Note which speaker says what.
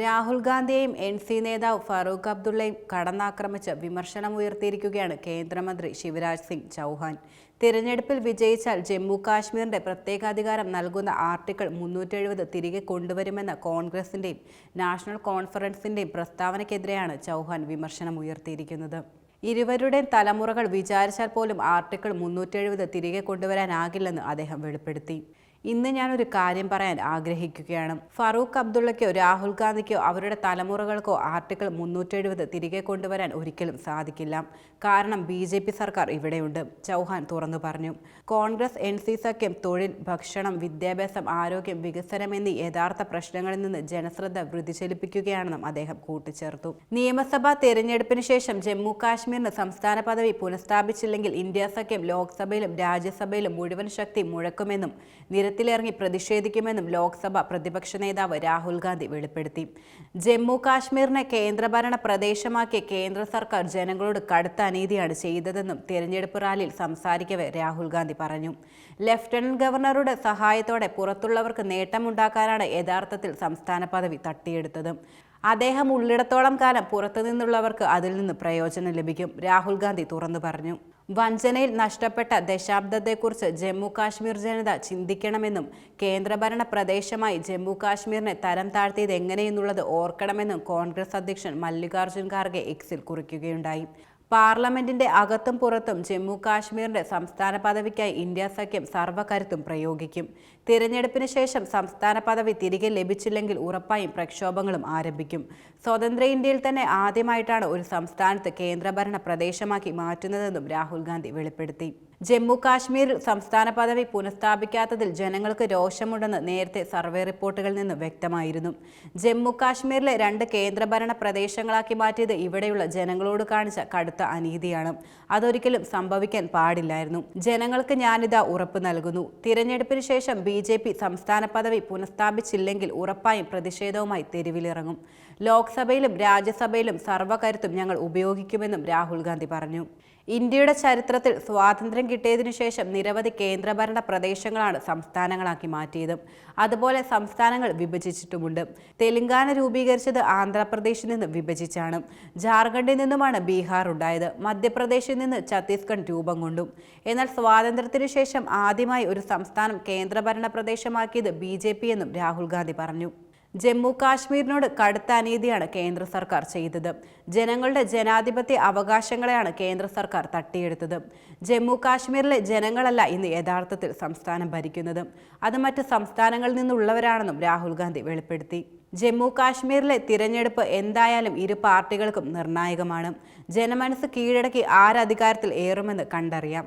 Speaker 1: Rahul ഗാന്ധിയെയും N C നേതാവ് ഫറൂഖ് അബ്ദുള്ളയും കടന്നാക്രമിച്ച് വിമർശനമുയർത്തിയിരിക്കുകയാണ് കേന്ദ്രമന്ത്രി ശിവരാജ് സിംഗ് ചൗഹാൻ. തിരഞ്ഞെടുപ്പിൽ വിജയിച്ചാൽ ജമ്മു കാശ്മീരിന്റെ പ്രത്യേകാധികാരം നൽകുന്ന ആർട്ടിക്കിൾ മുന്നൂറ്റി എഴുപത് തിരികെ കൊണ്ടുവരുമെന്ന കോൺഗ്രസിന്റെയും നാഷണൽ കോൺഫറൻസിന്റെയും പ്രസ്താവനയ്ക്കെതിരെയാണ് ചൗഹാൻ വിമർശനമുയർത്തിയിരിക്കുന്നത് ഇരുവരുടെയും തലമുറകൾ വിചാരിച്ചാൽ പോലും ആർട്ടിക്കിൾ മുന്നൂറ്റി എഴുപത് തിരികെ കൊണ്ടുവരാനാകില്ലെന്ന് അദ്ദേഹം വെളിപ്പെടുത്തി. ഇന്ന് ഞാനൊരു കാര്യം പറയാൻ ആഗ്രഹിക്കുകയാണ്. ഫറൂഖ് അബ്ദുള്ളയ്ക്കോ രാഹുൽ ഗാന്ധിക്കോ അവരുടെ തലമുറകൾക്കോ ആർട്ടിക്കിൾ മുന്നൂറ്റി എഴുപത് തിരികെ കൊണ്ടുവരാൻ ഒരിക്കലും സാധിക്കില്ല. കാരണം ബി ജെ പി സർക്കാർ ഇവിടെയുണ്ട് ചൗഹാൻ തുറന്നു പറഞ്ഞു. കോൺഗ്രസ് എൻ സി സഖ്യം തൊഴിൽ ഭക്ഷണം വിദ്യാഭ്യാസം ആരോഗ്യം വികസനം എന്നീ യഥാർത്ഥ പ്രശ്നങ്ങളിൽ നിന്ന് ജനശ്രദ്ധ വൃതിചലിപ്പിക്കുകയാണെന്നും അദ്ദേഹം കൂട്ടിച്ചേർത്തു. നിയമസഭാ തെരഞ്ഞെടുപ്പിന് ശേഷം ജമ്മു കാശ്മീരിന് സംസ്ഥാന പദവി പുനഃസ്ഥാപിച്ചില്ലെങ്കിൽ ഇന്ത്യ സഖ്യം ലോക്സഭയിലും രാജ്യസഭയിലും മുഴുവൻ ശക്തി മുഴക്കുമെന്നും നിരത്തിലിറങ്ങി പ്രതിഷേധിക്കുമെന്നും ലോക്സഭ പ്രതിപക്ഷ നേതാവ് രാഹുൽ ഗാന്ധി വെളിപ്പെടുത്തി. ജമ്മു കാശ്മീരിനെ കേന്ദ്രഭരണ പ്രദേശമാക്കിയ കേന്ദ്ര സർക്കാർ ജനങ്ങളോട് കടുത്ത അനീതിയാണ് ചെയ്തതെന്നും തിരഞ്ഞെടുപ്പ് റാലിയിൽ സംസാരിക്കവെ രാഹുൽ ഗാന്ധി പറഞ്ഞു. ലഫ്റ്റനന്റ് ഗവർണറുടെ സഹായത്തോടെ പുറത്തുള്ളവർക്ക് നേട്ടമുണ്ടാക്കാനാണ് യഥാർത്ഥത്തിൽ സംസ്ഥാന പദവി തട്ടിയെടുത്തത്. അദ്ദേഹം ഉള്ളിടത്തോളം കാലം പുറത്തുനിന്നുള്ളവർക്ക് അതിൽ നിന്ന് പ്രയോജനം ലഭിക്കും രാഹുൽ ഗാന്ധി തുറന്നു പറഞ്ഞു. വഞ്ചനയിൽ നഷ്ടപ്പെട്ട ദശാബ്ദത്തെക്കുറിച്ച് ജമ്മു കാശ്മീർ ജനത ചിന്തിക്കണമെന്നും കേന്ദ്രഭരണ പ്രദേശമായി ജമ്മു കാശ്മീരിനെ തരം താഴ്ത്തിയത് എങ്ങനെയെന്നുള്ളത് ഓർക്കണമെന്നും കോൺഗ്രസ് അധ്യക്ഷൻ മല്ലികാർജുൻ ഖാർഗെ എക്സിൽ കുറിക്കുകയുണ്ടായി. പാർലമെന്റിന്റെ അകത്തും പുറത്തും ജമ്മു കാശ്മീരിന്റെ സംസ്ഥാന പദവിക്കായി ഇന്ത്യ സഖ്യം സർവകരുത്തും പ്രയോഗിക്കും. തിരഞ്ഞെടുപ്പിന് ശേഷം സംസ്ഥാന പദവി തിരികെ ലഭിച്ചില്ലെങ്കിൽ ഉറപ്പായും പ്രക്ഷോഭങ്ങളും ആരംഭിക്കും. സ്വതന്ത്ര ഇന്ത്യയിൽ തന്നെ ആദ്യമായിട്ടാണ് ഒരു സംസ്ഥാനത്ത് കേന്ദ്രഭരണ പ്രദേശമാക്കി മാറ്റുന്നതെന്നും രാഹുൽ ഗാന്ധി വെളിപ്പെടുത്തി. ജമ്മു കാശ്മീർ സംസ്ഥാന പദവി പുനഃസ്ഥാപിക്കാത്തതിൽ ജനങ്ങൾക്ക് രോഷമുണ്ടെന്ന് നേരത്തെ സർവേ റിപ്പോർട്ടുകളിൽ നിന്ന് വ്യക്തമായിരുന്നു. ജമ്മു കാശ്മീരിലെ രണ്ട് കേന്ദ്രഭരണ പ്രദേശങ്ങളാക്കി മാറ്റിയത് ഇവിടെയുള്ള ജനങ്ങളോട് കാണിച്ച കടുത്ത അനീതിയാണ്. അതൊരിക്കലും സംഭവിക്കാൻ പാടില്ലായിരുന്നു. ജനങ്ങൾക്ക് ഞാനിതാ ഉറപ്പ് നൽകുന്നു. തിരഞ്ഞെടുപ്പിന് ശേഷം ബി ജെ പി സംസ്ഥാന പദവി പുനഃസ്ഥാപിച്ചില്ലെങ്കിൽ ഉറപ്പായും പ്രതിഷേധവുമായി തെരുവിലിറങ്ങും. ലോക്സഭയിലും രാജ്യസഭയിലും സർവകരുത്തും ഞങ്ങൾ ഉപയോഗിക്കുമെന്നും രാഹുൽ ഗാന്ധി പറഞ്ഞു. ഇന്ത്യയുടെ ചരിത്രത്തിൽ സ്വാതന്ത്ര്യം കിട്ടിയതിനു ശേഷം നിരവധി കേന്ദ്രഭരണ പ്രദേശങ്ങളാണ് സംസ്ഥാനങ്ങളാക്കി മാറ്റിയത്. അതുപോലെ സംസ്ഥാനങ്ങൾ വിഭജിച്ചിട്ടുമുണ്ട്. തെലങ്കാന രൂപീകരിച്ചത് ആന്ധ്രാപ്രദേശിൽ നിന്ന് വിഭജിച്ചാണ്. ജാർഖണ്ഡിൽ നിന്നുമാണ് ബീഹാർ ഉണ്ടായത് മധ്യപ്രദേശിൽ നിന്ന് ഛത്തീസ്ഗഡ് രൂപം കൊണ്ടു. എന്നാൽ സ്വാതന്ത്ര്യത്തിനു ശേഷം ആദ്യമായി ഒരു സംസ്ഥാനം കേന്ദ്രഭരണ പ്രദേശമാക്കിയത് ബി എന്നും രാഹുൽ ഗാന്ധി പറഞ്ഞു. ജമ്മു കാശ്മീരിനോട് കടുത്ത അനീതിയാണ് കേന്ദ്ര സർക്കാർ ചെയ്തത്. ജനങ്ങളുടെ ജനാധിപത്യ അവകാശങ്ങളെയാണ് കേന്ദ്ര സർക്കാർ തട്ടിയെടുത്തത്. ജമ്മു കാശ്മീരിലെ ജനങ്ങളല്ല ഇന്ന് യഥാർത്ഥത്തിൽ സംസ്ഥാനം ഭരിക്കുന്നത്. അത് മറ്റ് സംസ്ഥാനങ്ങളിൽ നിന്നുള്ളവരാണെന്നും രാഹുൽ ഗാന്ധി വെളിപ്പെടുത്തി. ജമ്മു കാശ്മീരിലെ തിരഞ്ഞെടുപ്പ് എന്തായാലും ഇരു പാർട്ടികൾക്കും നിർണായകമാണ്. ജനമനസ് കീഴടക്കി ആരധികാരത്തിൽ ഏറുമെന്ന് കണ്ടറിയാം.